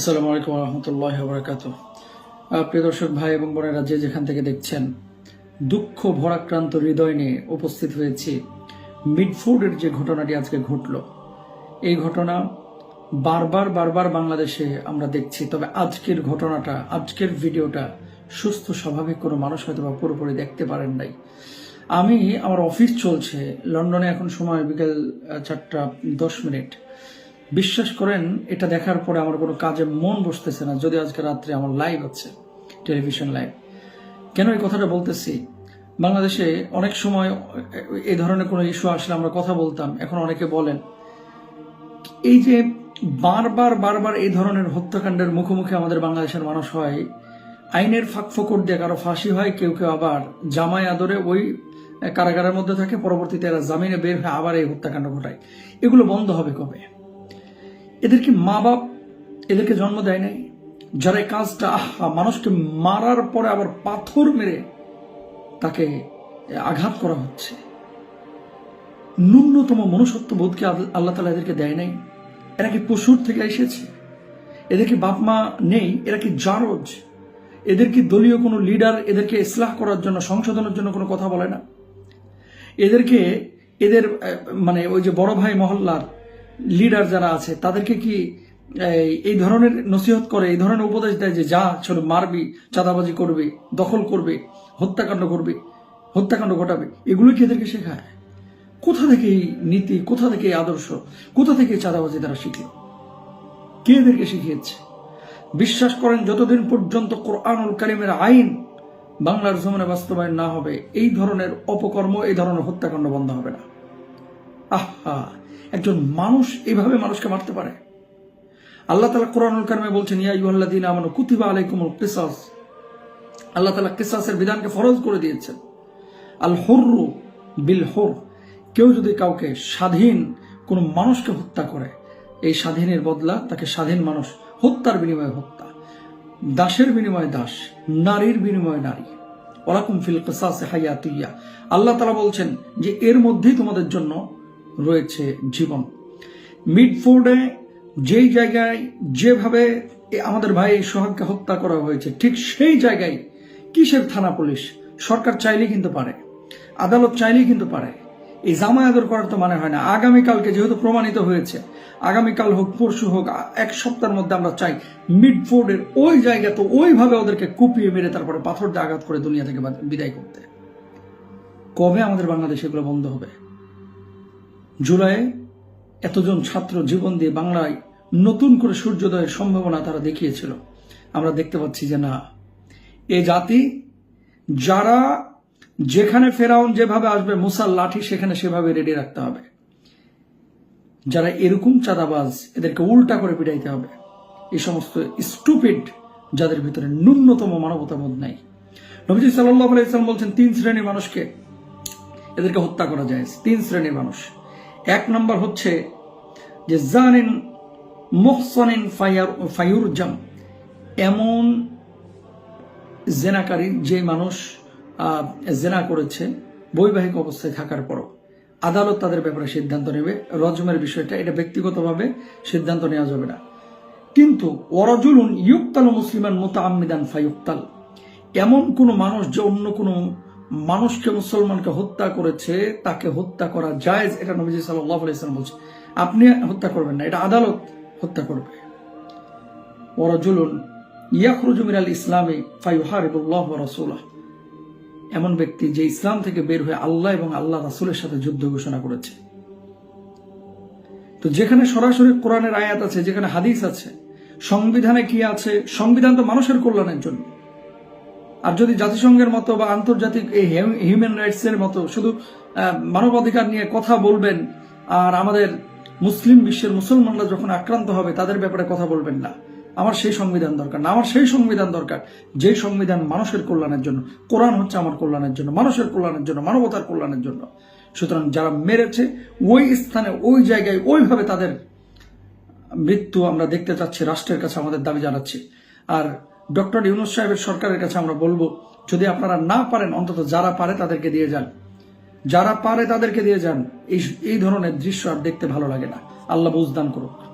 আসসালামু আলাইকুম রহমতুল্লাহ বরাকাত প্রিয় দর্শক, ভাই এবং বোনেরা যে যেখান থেকে দেখছেন, দুঃখ ভরাক্রান্ত হৃদয় নিয়ে উপস্থিত হয়েছি। মিডফুডের যে ঘটনাটি আজকে ঘটল, এই ঘটনা বারবার বারবার বাংলাদেশে আমরা দেখছি। তবে আজকের ঘটনাটা, আজকের ভিডিওটা সুস্থ, স্বাভাবিক কোনো মানুষ হয়তো বা পুরোপুরি দেখতে পারেন নাই। আমি, আমার অফিস চলছে, লন্ডনে এখন সময় বিকেল চারটা দশ মিনিট। বিশ্বাস করেন, এটা দেখার পরে আমার কোনো কাজে মন বসতেছে না যদি আজকে রাত্রে আমার লাইভ আছে টেলিভিশন লাইভ কেন এই কথাটা বলতেছি? বাংলাদেশে অনেক সময় এই ধরনের কোনো ইস্যু আসলে আমরা কথা বলতাম, এখন অনেকে বলেন। এই যে বারবার বারবার এই ধরনের হত্যাকাণ্ডের মুখোমুখি আমাদের বাংলাদেশের মানুষ হয়, আইনের ফাঁক ফকর দিয়ে কারও ফাঁসি হয়, কেউ কেউ আবার জামাই আদরে ওই কারাগারের মধ্যে থাকে, পরবর্তীতে এরা জামিনে বের হয়ে আবার এই হত্যাকাণ্ড ঘটায়। এগুলো বন্ধ হবে কবে? এদেরকে মা বাপ এদেরকে জন্ম দেয় নাই। যারা এই কাজটা আহা, মানুষকে মারার পরে আবার পাথর মেরে তাকে আঘাত করা হচ্ছে। ন্যূনতম মনুষ্যত্ব বোধকে আল্লাহ তালা এদেরকে দেয় নাই। এরা কি পশুর থেকে এসেছে? এদের কি বাপ মা নেই? এরা কি জারজ? এদের কি দলীয় কোনো লিডার এদেরকে ইসলাহ করার জন্য, সংশোধনের জন্য কোনো কথা বলে না? এদেরকে, এদের মানে ওই যে বড় ভাই মহল্লার লিডার যারা আছে, তাদেরকে কি, এই- ধরনের নসিহত করে, এই ধরনের উপদেশ দেয় যে, যা ছোট মারবি, চাঁদাবাজি করবে, দখল করবে, হত্যাকাণ্ড করবে, হত্যাকাণ্ড ঘটাবে। এগুলো কি এদেরকে শেখায়? কোথা থেকে এই নীতি, কোথা থেকে এই আদর্শ, কোথা থেকে চাঁদাবাজি তারা শিখল কে এদেরকে শিখিয়েছে? বিশ্বাস করেন, যতদিন পর্যন্ত কোরআনুল কারিমের আইন বাংলার জমিনে বাস্তবায়ন না হবে, এই ধরনের অপকর্ম, এই ধরনের হত্যাকাণ্ড বন্ধ হবে না। আহা! একজন মানুষ এভাবে মানুষকে মারতে পারে। আল্লাহ তালা কোরআনুল কারিমে বলছেন, ইয়া ইউহাল্লাদিন আমানু কুতিবা আলাই আলাইকুমুল কিসাস। আল্লাহ তালা কিসাসের বিধানকে ফরজ করে দিয়েছেন। আল হর্রু বিল হর। কেউ যদি কাউকে স্বাধীন কোনো মানুষকে হত্যা করে, এই স্বাধীনের বদলা তাকে স্বাধীন মানুষ হত্যার বিনিময়ে হত্যা। দাসের বিনিময়ে দাস, নারীর বিনিময়ে নারী। ওরাকুম ফিল হাইয়া হায়াতুইয়া আল্লাহ তালা বলছেন যে, এর মধ্যেই তোমাদের জন্য রয়েছে জীবন। মিডফোর্ডে যেই জায়গায় যেভাবে আমাদের ভাই সোহাগকে হত্যা করা হয়েছে, ঠিক সেই জায়গায় কিসের থানা পুলিশ? সরকার চাইলেই কিন্তু পারে, আদালত চাইলেই কিন্তু পারে। এই জামাই আদর করার তো মানে হয় না। আগামীকালকে যেহেতু প্রমাণিত হয়েছে, আগামীকাল হোক, পরশু হোক, এক সপ্তাহের মধ্যে আমরা চাই মিডফোর্ডের ওই জায়গা তো ওইভাবে ওদেরকে কুপিয়ে মেরে তারপরে পাথর দিয়ে আঘাত করে দুনিয়া থেকে বিদায় করতে। কবে আমাদের বাংলাদেশ এগুলো বন্ধ হবে? জুলাইয়ে এতজন ছাত্র জীবন দিয়ে বাংলায় নতুন করে সূর্যোদয়ের সম্ভাবনা তারা দেখিয়েছিল। আমরা দেখতে পাচ্ছি যে না, এ জাতি যারা যেখানে ফেরাউন যেভাবে আসবে, মুসার লাঠি সেখানে সেভাবে রেডি রাখতে হবে। যারা এরকম চাঁদাবাজ, এদেরকে উল্টা করে পিটাইতে হবে। এই সমস্ত স্টুপিড যাদের ভিতরে ন্যূনতম মানবতাবোধ নাই। নবীজি সাল্লাহ আলাইসালাম বলছেন, তিন শ্রেণির মানুষকে এদেরকে হত্যা করা যায়। তিন শ্রেণির মানুষ। এক নম্বর হচ্ছে যে জানিন, মোহসানিন ফায়ার, ফায়ুরজাম, এমন জেনাকারী যে মানুষ জেনা করেছে, বৈবাহিক অবস্থায় থাকার পরও। আদালত তাদের ব্যাপারে সিদ্ধান্ত নেবে। রজমের বিষয়টা, এটা ব্যক্তিগতভাবে সিদ্ধান্ত নেওয়া যাবে না। কিন্তু, ওরাজুলুন ইউক্তাল মুসলিমান মোতামিদান ফাইউক্তাল এমন কোন মানুষ যে অন্য কোনো মানুষকে মুসলমানকে হত্যা করেছে, তাকে হত্যা করা জায়েজ, এটা নবীজি সাল্লাহ আলাইসালাম বলছে আপনি হত্যা করবেন না, এটা আদালত হত্যা করবে। ওরাজুলুন ইয়াখরুজু মিনাল ইসলামে ফাইহারিবুল্লাহ রাসূলাহ। এমন ব্যক্তি যে ইসলাম থেকে বের হয়ে আল্লাহ এবং আল্লাহ রাসুলের সাথে যুদ্ধ ঘোষণা করেছে। তো যেখানে সরাসরি কোরআনের আয়াত আছে, যেখানে হাদিস আছে, সংবিধানে কি আছে? সংবিধান তো মানুষের কল্যাণের জন্য। আর যদি জাতিসংঘের মতো বা আন্তর্জাতিক এই হিউম্যান রাইটস এর মতো শুধু মানবাধিকার নিয়ে কথা বলবেন আর আমাদের মুসলিম বিশ্বের মুসলমানরা যখন আক্রান্ত হবে, তাদের ব্যাপারে কথা বলবেন না। আমার সেই সংবিধান দরকার না। আমার সেই সংবিধান দরকার যে সংবিধান মানুষের কল্যাণের জন্য। কোরআন হচ্ছে আমার কল্যাণের জন্য, মানুষের কল্যাণের জন্য, মানবতার কল্যাণের জন্য। সুতরাং যারা মেরেছে, ওই স্থানে, ওই জায়গায়, ওইভাবে তাদের মৃত্যু আমরা দেখতে চাচ্ছি, রাষ্ট্রের কাছে আমাদের দাবি জানাচ্ছি। আর ডক্টর ইউনুস সাহেবের সরকারের কাছে আমরা বলব, যদি আপনারা না পারেন, অন্তত যারা পারে তাদেরকে দিয়ে যান। যারা পারে তাদেরকে দিয়ে যান। এই এই ধরনের দৃশ্য আর দেখতে ভালো লাগে না। আল্লাহ বুঝদান করুক।